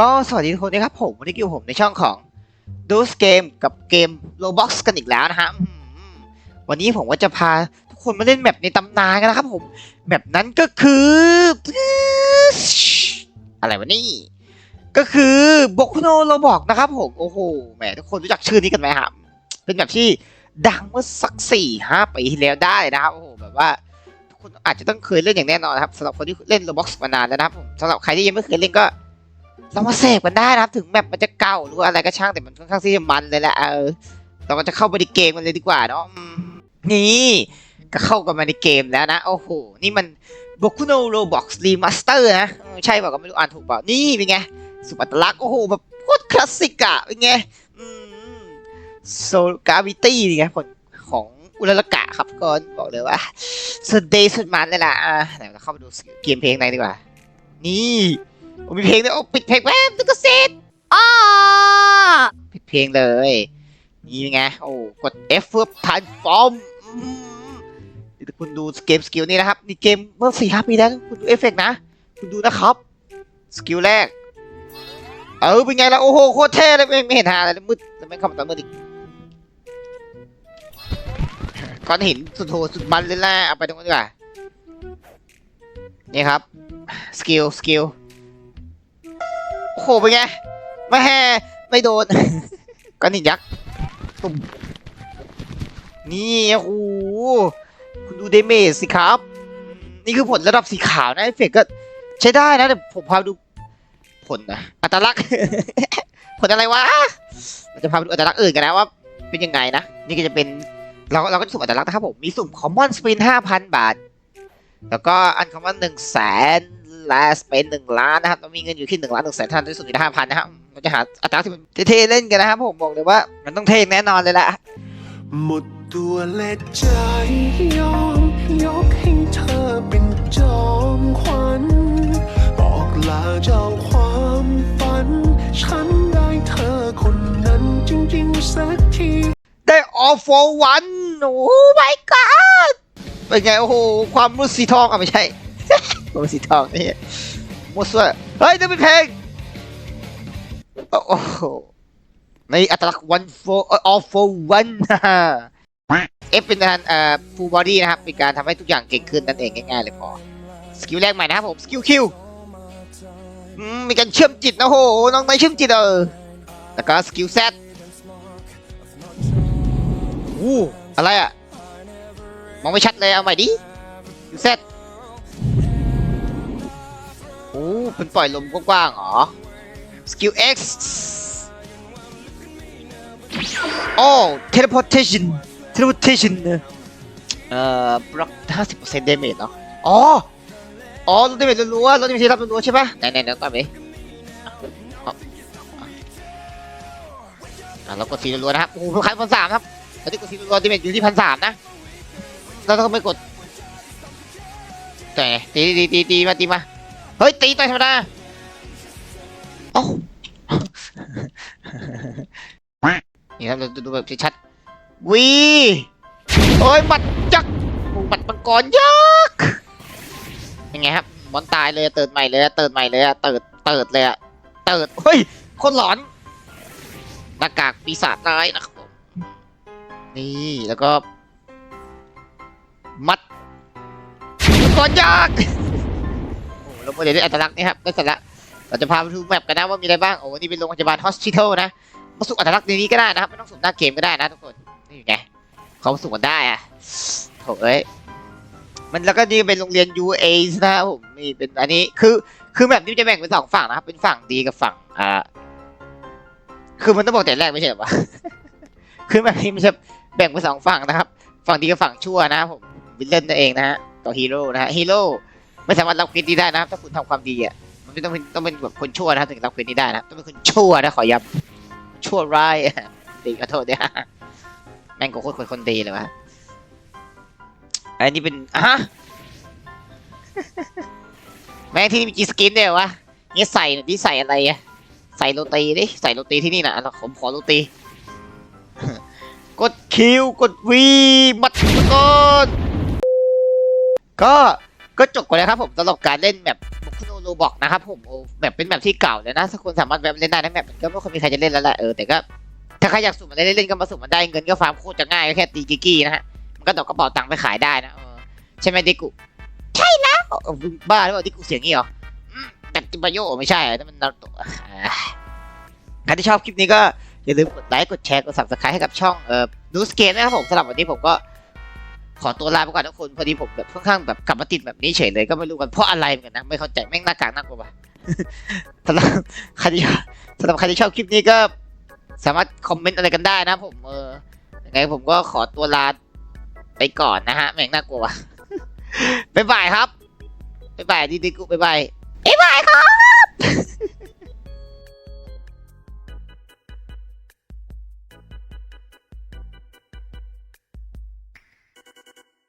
ก็สวัสดีทุกคนนะครับผมวันนี้อยู่ผมในช่องของ d o s Game กับเกม Roblox กันอีกแล้วนะฮะวันนี้ผมก็จะพาทุกคนมาเล่นแมปในตำนานกันนะครับผมแมปนั้นก็คือ อะไรวะนี่ ก็คือบกโนโรบอกนะครับผมโอ้โหแหมทุกคนรู้จักชื่อนี้กันไหมครับเป็นแบบที่ดังเมื่อสักสี่ห้าปีที่แล้วได้นะครับโอ้โหแบบว่าทุกคนอาจจะต้องเคยเล่นอย่างแน่นอนครับสำหรับคนที่เล่น Roblox มานานแล้วนะครับผมสำหรับใครที่ยังไม่เคยเล่นก็ ลองมาเสพกันได้นะครับ ถึงแมปมันจะเก่าหรืออะไรก็ช่างแต่มันค่อนข้างที่จะมันเลยแหละเออเราก็จะเข้าไปในเกมมันเลยดีกว่าเนาะนี่ก็เข้ากันมาในเกมแล้วนะ โอ้โห นี่มัน b o k u no Roblox Remaster นะเออใช่เปล่าก็ไม่รู้อ่านถูกเปล่า นี่เป็นไง สุปัตลักษ์โอ้โห แบบโคตรคลาสสิกอะเป็นไงโซกาวิตี้นี่ไงผลของอุลลกะครับก่อนบอกเลยว่าสุดเดย์สุดมันเลยล่ะอะไหนเราเข้าไปดูเกมเพลงในดีกว่า นี่ โอ้มีเพลงด้วยโอ้ปิดเพลงแป๊บนึกก็เสร็จอ้าปิดเพลงเลย นี่ไง โอ้กด F เพื่อ transform อืมเดี๋ยวคุณดูเกมสกิลนี่นะครับนี่เกมเมื่อสี่ห้าปีแล้วคุณดูเอฟเฟกต์นะ คุณดูนะครับ สกิลแรก เออเป็นไงล่ะ โอ้โห โคตรเท่เลยไม่ไม่เห็นหาอะไรเลยมืดแล้วไม่เข้ามาตอนมืดอีกก้อนหินสุดโหดสุดมันเลยแหละเอาไปตรงนั้นดีกว่านี่ครับ สกิล สกิล โอ้โหเป็นไงไม่แห่ไม่โดน ก้อนหินยักษ์ตุ่มนี่โอ้โหคุณดูเดเมจสิครับ นี่คือผลระดับสีขาวนะเอฟเฟกต์ก็ใช้ได้นะแต่ผมพาไปดูผลนะอัตลักษณ์ ผลอะไรวะเราจะพาไปดูอัตลักษณ์อื่นกันนะว่า เป็นยังไงนะ นี่ก็จะเป็นเราเราก็จะสุ่มอัตลักษณ์นะครับผม มีสุ่มคอมมอนสปินห้าพันบาท แล้วก็อันคอมมอนหนึ่งแสน ลาสเป็นหนึ่งล้านนะครับเรามีเงินอยู่ที่หนึ่งล้านหนึ่งแสนท่านที่สุดที่ห้าพันนะครับเราจะหาอัตลักษณ์ที่มันเท่ๆเล่นกันนะครับผมบอกเลยว่ามันต้องเท่แน่นอนเลยละหมดตัวและใจยอมยกให้เธอเป็นจอมขวัญบอกลาเจ้าความฝัน ฉันได้เธอคนนั้นจริงๆสักทีได้ all for one โอ้ my god เป็นไงโอ้โหความมุดสีทองอะไม่ใช่ ความมุดสีทองนี่มุดสวยเฮ้ยนี่เป็นเพลงโอ้โหในอัตลักษณ์ one for all for one เอฟเป็นการเอ่อ full body นะครับ เป็นการทำให้ทุกอย่างเก่งขึ้นนั่นเองง่ายๆเลยพอ สกิลแรกใหม่นะครับผม สกิลคิวมีการเชื่อมจิตนะโห น้องนายเชื่อมจิตเออแล้วก็สกิลแซดอู้อะไรอะ มองไม่ชัดเลยเอาใหม่ดิยูเซต เป็นปล่อยลมกว้างๆเหรอ สกิล X โอ้ teleportation teleportation เอ่อบล็อก50%เดเมจเนาะอ๋อ อ๋อลดเดเมจรัวๆลดเดเมจรับรัวๆใช่ปะไหนๆเดี๋ยวก่อไปอะเรากดสีรัวๆนะครับ โอ้โหคล้ายพันสามครับตอนนี้กดซีรัวเดเมจอยู่ที่พันสามนะเราต้องไม่กด แต่ตีตีตีตีมาตีมา เฮ้ยตีต่อยธรรมดาเอ้านี่ครับเราดูแบบชัดๆวีโอ้ยบัดยักษ์บัดมังกรยักษ์ยังไงครับบอลตายเลยเติร์ดใหม่เลยเติร์ดใหม่เลยเติร์ดเติร์ดเลยอะเติร์ดเฮ้ยคนหลอนหน้ากากปีศาจร้ายนะครับผมนี่แล้วก็ มัดก่อนยากโอ้ เราไม่ได้ได้อัตลักษณ์นี่ครับได้สาระเราจะพาไปดูแมปกันนะว่ามีอะไรบ้างโอ้นี่เป็นโรงพยาบาลฮอสพิทอลนะมาสุ่มอัตลักษณ์ในนี้ก็ได้นะครับไม่ต้องสุ่มหน้าเกมก็ได้นะทุกคนนี่ไงเขาสุ่มกันได้อะโถ่เอ้ยมันแล้วก็นี่เป็นโรงเรียน UA นะครับผมนี่เป็นอันนี้คือคือแบบนี้จะแบ่งเป็นสองฝั่งนะครับเป็นฝั่งดีกับฝั่งอ่าคือมันต้องบอกแต่แรกไม่ใช่หรอวะคือแบบนี้มันจะแบ่งเป็นสองฝั่งนะครับ ฝั่งดีกับฝั่งชั่วนะครับผมวิลเลนนั่นเองนะฮะต่อฮีโร่นะฮะฮีโร่ ไม่สามารถรับเควสนี้ได้นะครับถ้าคุณทำความดีอะมันไม่ต้องเป็นต้องเป็นแบบคนชั่วนะถึงรับเควสนี้ได้นะต้องเป็นคนชั่วนะขอย้ำชั่วร้ายดีขอโทษด้วยแม่งโกโคตรคนคนดีเลยวะอันนี้เป็นอะฮะแม่งที่นี่มีจีสกินด้วยวะนี่ใส่นี่ใส่อะไรอะใส่โรตีดิใส่โรตีที่นี่นะผมขอโรตีกดคิวกดวีมัดมังกรก็ ก็จบกันแล้วครับผมสำหรับการเล่นแบบบุคโนบอกนะครับผมโอ้แบบเป็นแบบที่เก่าเลยนะถ้าคุณสามารถแบบเล่นได้นะแบบมันก็ไม่ค่อยมีใครจะเล่นแล้วแหละเออแต่ก็ถ้าใครอยากสุ่มมาเล่นเล่นก็มาสุ่มมาได้เงินก็ฟาร์มโคตรจะง่ายก็แค่ตีกิกกี้นะฮะมันก็ตกกระเป๋าตังค์ไปขายได้นะเออใช่ไหมดิกุใช่แล้วบ้าหรือเปล่าดิกุเสียงงี้เหรอแต่จิบาโยไม่ใช่นั่นมันนารูโตะอ่าใครที่ชอบคลิปนี้ก็อย่าลืมกดไลค์กดแชร์กด subscribe ให้กับช่องเอ่อนูสเกมนะครับผมสำหรับวันนี้ผมก็ ขอตัวลาไปก่อนทุกคนพอดีผมแบบค่อนข้างแบบกลับมาติดแบบนี้เฉยเลยก็ไม่รู้กันเพราะอะไรเหมือนกันนะไม่เข้าใจแม่งหน้ากากน่ากลัววะสำหรับใครที่ชอบสำหรับใครที่ชอบคลิปนี้ก็ สามารถคอมเมนต์อะไรกันได้นะ ผมเออยังไงผมก็ขอตัวลาไปก่อนนะฮะแม่งน่ากลัวบ๊ายบายครับบ๊ายบายดีดีกูบ๊ายบายบ๊ายบายครับ